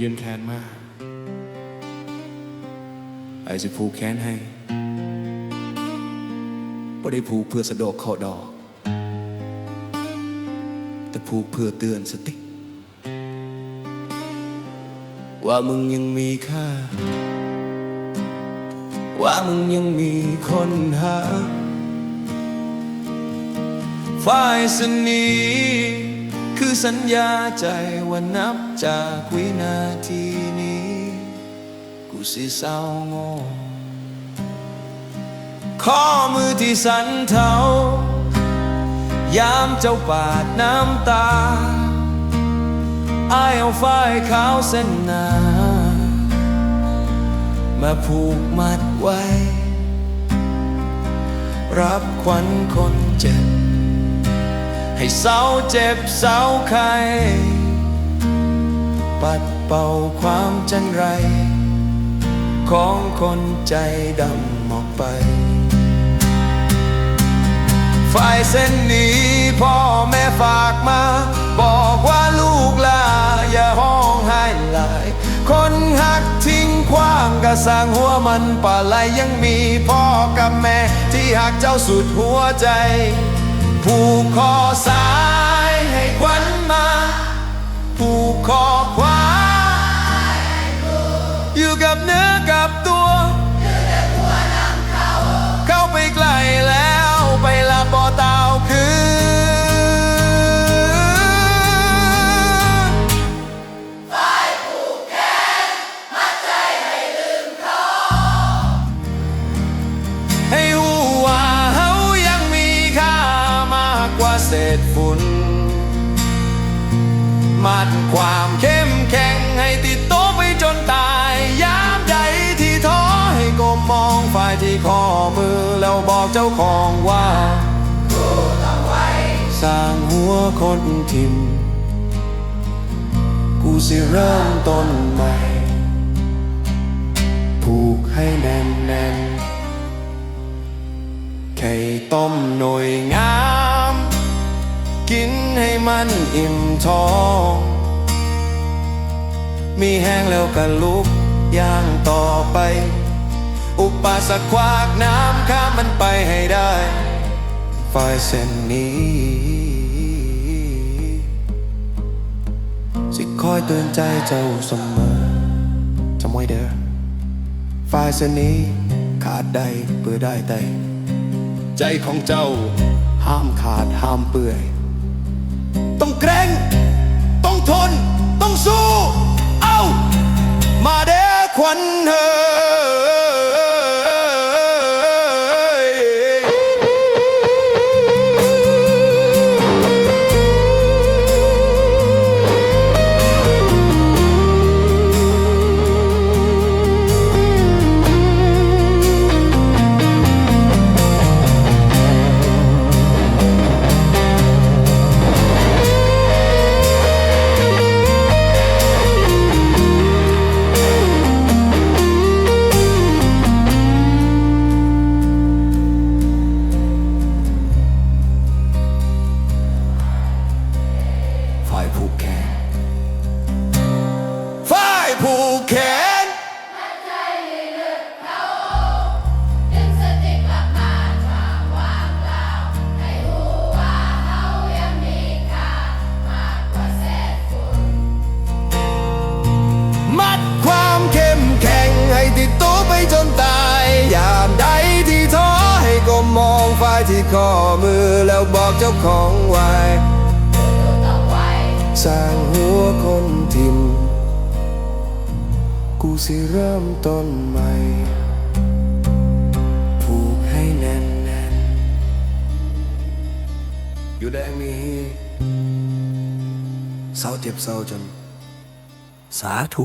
ยืนแขนมาไอ้สิผูกแขนให้บ่ได้ผูกเพื่อสะดอกเคอดอก แต่ผูกเพื่อเตือนสติ ว่ามึงยังมีค่า ว่ามึงยังมีคนหาฝ่ายสนี สัญญาใจว่านับจากวินาทีนี้ กูสิเศร้าโงอข้อมือที่สันเทายามเจ้าปาดน้ำตาอายเอาฝ้ายขาวเส้นหนา มาผูกมัดไว้ รับควันคนเจ็บ ให้เศร้าเจ็บเศร้าใครปัดเป่าความจันไร ของคนใจดำออกไปฝ่ายเส้นนี้พ่อแม่ฝากมา บอกว่าลูกลาอย่าห้องไห้หลาย คนหักทิ้งขว้างกระสางหัวมันป่าไหลยังมีพ่อกับแม่ที่หักเจ้าสุดหัวใจ ผูกคอสา ษฝุ่นมัดความเข้มแข็งให้ติดโตไปจนตาย ยามใดที่ท้อให้ก้มมองฝ่ายที่ข้อมือ แล้วบอกเจ้าของว่าสร้างหัวคนทิม กูสิเริ่มต้นใหม่ ผูกให้แน่นแน่นๆไข่ต้มหน่วยงาม กินให้มันอิ่มท้อง มีแห้งแล้วก็ลุกย่างต่อไป อุปสรรคขวากน้ำข้ามมันไปให้ได้ฝ่ายเส้นนี้ สิคอยเตือนใจเจ้าเสมอจำไว้เด้อฝ่ายเส้นนี้ขาดได้เพื่อได้แต่ใจของเจ้าห้ามขาดห้ามเปื่อย ต้ ที่ข้อมือแล้วบอกเจ้าของไว้สร้างหัวคนทิม กูสิเริ่มต้นใหม่ ผูกให้แน่นแน่นๆอยู่แดงนี้เศร้าเจ็บเศร้าจน สาธุ